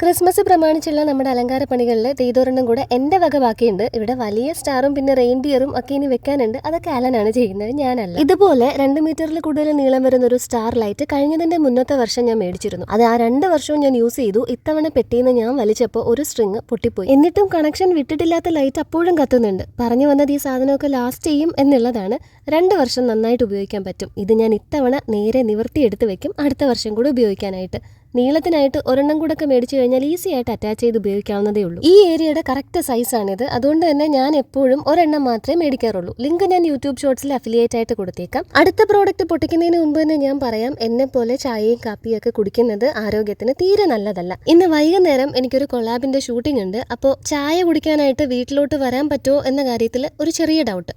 Christmas പ്രമാണിച്ചുള്ള നമ്മുടെ അലങ്കാര പണികളിൽ തീതൊരെണ്ണം കൂടെ എന്റെ വക ബാക്കിയുണ്ട്. ഇവിടെ വലിയ സ്റ്റാറും പിന്നെ റെയിൻഡിയറും ഒക്കെ ഇനി വെക്കാനുണ്ട്. അതൊക്കെ അലനാണ് ചെയ്യുന്നത്. ഞാനല്ല. ഇതുപോലെ രണ്ട് മീറ്ററിൽ കൂടുതൽ നീളം വരുന്ന ഒരു സ്റ്റാർ ലൈറ്റ് കഴിഞ്ഞതിന്റെ മുന്നത്തെ വർഷം ഞാൻ മേടിച്ചിരുന്നു. അത് ആ രണ്ട് വർഷവും ഞാൻ യൂസ് ചെയ്തു. ഇത്തവണ പെട്ടിന്ന് ഞാൻ വലിച്ചപ്പോൾ ഒരു സ്ട്രിങ് പൊട്ടിപ്പോയി. എന്നിട്ടും കണക്ഷൻ വിട്ടിട്ടില്ലാത്ത ലൈറ്റ് അപ്പോഴും കത്തുന്നുണ്ട്. പറഞ്ഞു വന്നത് ഈ സാധനമൊക്കെ ലാസ്റ്റ് ചെയ്യും എന്നുള്ളതാണ്. രണ്ട് വർഷം നന്നായിട്ട് ഉപയോഗിക്കാൻ പറ്റും. ഇത് ഞാൻ ഇത്തവണ നേരെ നിവർത്തിയെടുത്ത് വെക്കും. അടുത്ത വർഷം കൂടി ഉപയോഗിക്കാനായിട്ട്. നീളത്തിനായിട്ട് ഒരെണ്ണം കൂടെ ഒക്കെ മേടിച്ചു കഴിഞ്ഞാൽ ഈസി ആയിട്ട് അറ്റാച്ച് ചെയ്ത് ഉപയോഗിക്കാവുന്നതേ ഉള്ളൂ. ഈ ഏരിയയുടെ കറക്റ്റ് സൈസാണിത് അതുകൊണ്ട് തന്നെ ഞാൻ എപ്പോഴും ഒരെണ്ണം മാത്രമേ മേടിക്കാറുള്ളൂ. ലിങ്ക് ഞാൻ യൂട്യൂബ് ഷോർട്സിൽ അഫിലിയേറ്റ് ആയിട്ട് കൊടുത്തേക്കാം. അടുത്ത പ്രോഡക്റ്റ് പൊട്ടിക്കുന്നതിന് മുമ്പ് തന്നെ ഞാൻ പറയാം എന്നെ പോലെ ചായയും കാപ്പിയും ഒക്കെ കുടിക്കുന്നത് ആരോഗ്യത്തിന് തീരെ നല്ലതല്ല. ഇന്ന് വൈകുന്നേരം എനിക്കൊരു കൊളാബിന്റെ ഷൂട്ടിംഗ് ഉണ്ട്. അപ്പോൾ ചായ കുടിക്കാനായിട്ട് വീട്ടിലോട്ട് വരാൻ പറ്റുമോ എന്ന കാര്യത്തിൽ ഒരു ചെറിയ ഡൗട്ട്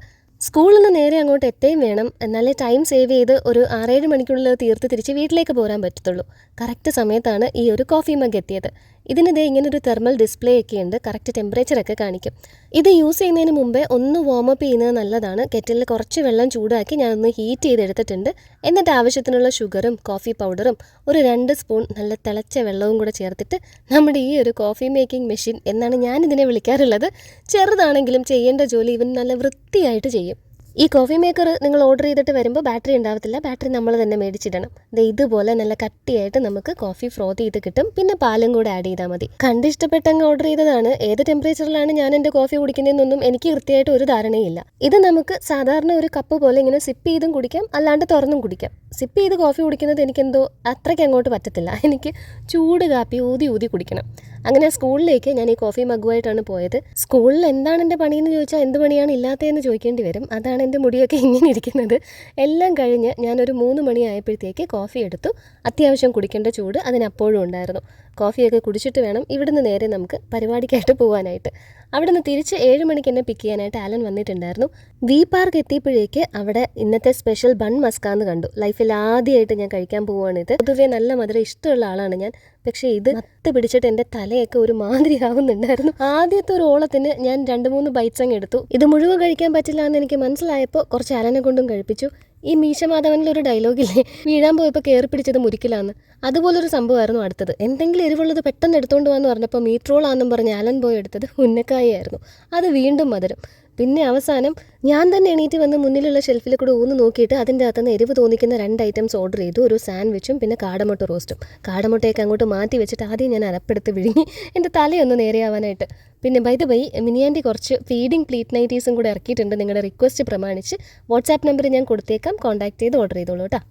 സ്കൂളിൽ നിന്ന് നേരെ അങ്ങോട്ട് എത്തുകയും വേണം. എന്നാലേ ടൈം സേവ് ചെയ്ത് ഒരു ആറേഴ് മണിക്കുള്ളിൽ തീർത്ത് തിരിച്ച് വീട്ടിലേക്ക് പോരാൻ പറ്റത്തുള്ളൂ. കറക്റ്റ് സമയത്താണ് ഈ ഒരു കോഫി മഗ് എത്തിയത്. ഇതിന് ദേ ഇങ്ങനെ ഒരു തെർമൽ ഡിസ്പ്ലേ ഒക്കെ ഉണ്ട്. കറക്റ്റ് ടെമ്പറേച്ചർ ഒക്കെ കാണിക്കും. ഇത് യൂസ് ചെയ്യുന്നതിന് മുമ്പേ ഒന്ന് വാമപ്പ് ചെയ്യുന്നത് നല്ലതാണ്. കെറ്റിലിൽ കുറച്ച് വെള്ളം ചൂടാക്കി ഞാനൊന്ന് ഹീറ്റ് ചെയ്തെടുത്തിട്ടുണ്ട്. എന്നിട്ട് ആവശ്യത്തിനുള്ള ഷുഗറും കോഫി പൗഡറും ഒരു രണ്ട് സ്പൂൺ നല്ല തിളച്ച വെള്ളവും കൂടെ ചേർത്തിട്ട് നമ്മുടെ ഈ ഒരു കോഫി മേക്കിംഗ് മെഷീൻ എന്നാണ് ഞാനിതിനെ വിളിക്കാറുള്ളത്. ചെറുതാണെങ്കിലും ചെയ്യേണ്ട ജോലി ഇവൻ നല്ല വൃത്തിയായിട്ട് ചെയ്യും. ഈ കോഫി മേക്കർ നിങ്ങൾ ഓർഡർ ചെയ്തിട്ട് വരുമ്പോൾ ബാറ്ററി ഉണ്ടാവത്തില്ല. ബാറ്ററി നമ്മൾ തന്നെ മേടിച്ചിടണം. ദേ ഇതുപോലെ നല്ല കട്ടിയായിട്ട് നമുക്ക് കോഫി ഫ്രോത്ത് ചെയ്ത് കിട്ടും. പിന്നെ പാലും കൂടെ ആഡ് ചെയ്താൽ മതി. കണ്ട് ഇഷ്ടപ്പെട്ടങ്ങ് ഓർഡർ ചെയ്തതാണ്. ഏത് ടെമ്പറേച്ചറിലാണ് ഞാൻ എന്റെ കോഫി കുടിക്കുന്നതെന്നൊന്നും എനിക്ക് കൃത്യമായിട്ട് ഒരു ധാരണയില്ല. ഇത് നമുക്ക് സാധാരണ ഒരു കപ്പ് പോലെ ഇങ്ങനെ സിപ്പ് ചെയ്തും കുടിക്കാം. അല്ലാണ്ട് തുറന്നും കുടിക്കാം. സിപ്പ് ചെയ്ത് കോഫി കുടിക്കുന്നത് എനിക്കെന്തോ അത്രയ്ക്ക് അങ്ങോട്ട് പറ്റത്തില്ല. എനിക്ക് ചൂട് കാപ്പി ഊതി ഊതി കുടിക്കണം. അങ്ങനെ സ്കൂളിലേക്ക് ഞാൻ ഈ കോഫി മഗുമായിട്ടാണ് പോയത്. സ്കൂളിൽ എന്താണ് എന്റെ പണിയെന്ന് ചോദിച്ചാൽ എന്ത് പണിയാണ് ഇല്ലാത്തതെന്ന് ചോദിക്കേണ്ടി വരും. അതാണ് എന്റെ മുടിയൊക്കെ ഇങ്ങനെ ഇരിക്കുന്നത്. എല്ലാം കഴിഞ്ഞ് ഞാനൊരു മൂന്ന് മണിയായപ്പോഴത്തേക്ക് കോഫി എടുത്തു. അത്യാവശ്യം കുടിക്കേണ്ട ചൂട് അതിനപ്പോഴും ഉണ്ടായിരുന്നു. കോഫിയൊക്കെ കുടിച്ചിട്ട് വേണം ഇവിടുന്ന് നേരെ നമുക്ക് പരിപാടിക്കായിട്ട് പോകാനായിട്ട് അവിടുന്ന് തിരിച്ച് ഏഴ് മണിക്ക് എന്നെ പിക്ക് ചെയ്യാനായിട്ട് ആലൻ വന്നിട്ടുണ്ടായിരുന്നു. വി പാർക്ക് എത്തിയപ്പോഴേക്ക് അവിടെ ഇന്നത്തെ സ്പെഷ്യൽ ബൺ മസ്കാന്ന് കണ്ടു. ലൈഫിൽ ആദ്യമായിട്ട് ഞാൻ കഴിക്കാൻ പോവുകയാണിത്. പൊതുവേ നല്ല മധുരം ഇഷ്ടമുള്ള ആളാണ് ഞാൻ. പക്ഷേ ഇത് മത്ത് പിടിച്ചിട്ട് എന്റെ തലയൊക്കെ ഒരു മാതിരി ആവുന്നുണ്ടായിരുന്നു. ആദ്യത്തെ ഒരു ഓളത്തിന് ഞാൻ രണ്ട് മൂന്ന് ബൈറ്റ്സ് അങ്ങ് എടുത്തു. ഇത് മുഴുവൻ കഴിക്കാൻ പറ്റില്ല എന്ന് എനിക്ക് മനസ്സിലായപ്പോൾ കുറച്ച് ആലനെ കൊണ്ടും കഴിപ്പിച്ചു. ഈ മീശമാധവനിൽ ഒരു ഡയലോഗില്ലേ? വീഴാൻ പോയപ്പോൾ കയറി പിടിച്ചത് മുരിക്കലാന്ന് അതുപോലൊരു സംഭവമായിരുന്നു അടുത്തത്. എന്തെങ്കിലും എരിവുള്ളത് പെട്ടെന്ന് എടുത്തുകൊണ്ട് വന്ന് പറഞ്ഞപ്പോൾ മീട്രോളാന്നും പറഞ്ഞ് ആലൻ പോയി എടുത്തത് ഉന്നക്കായായിരുന്നു അത് വീണ്ടും മധുരം. പിന്നെ അവസാനം ഞാൻ തന്നെ എണീറ്റ് വന്ന് മുന്നിലുള്ള ഷെൽഫിൽ കൂടെ ഊന്ന് നോക്കിയിട്ട് അതിന്റെ അകത്തുനിന്ന് എരിവ് തോന്നിക്കുന്ന രണ്ട് ഐറ്റംസ് ഓർഡർ ചെയ്തു. ഒരു സാൻഡ്വിച്ചും പിന്നെ കാടമുട്ട റോസ്റ്റും കാടമുട്ടയൊക്കെ അങ്ങോട്ട് മാറ്റി വെച്ചിട്ട് ആദ്യം ഞാൻ അരപ്പെടുത്ത് വിഴുങ്ങി എന്റെ തലയൊന്ന് നേരെയാവാനായിട്ട്. പിന്നെ ബൈ ദ ബൈ മിനിയാന്റെ കുറച്ച് ഫീഡിംഗ് പ്ലീറ്റ് നൈറ്റീസും കൂടെ ഇറക്കിയിട്ടുണ്ട്. നിങ്ങളുടെ റിക്വസ്റ്റ് പ്രമാണിച്ച് വാട്സാപ്പ് നമ്പർ ഞാൻ കൊടുത്തേക്കാം. കോൺടാക്ട് ചെയ്ത് ഓർഡർ ചെയ്തോളൂ കേട്ടോ.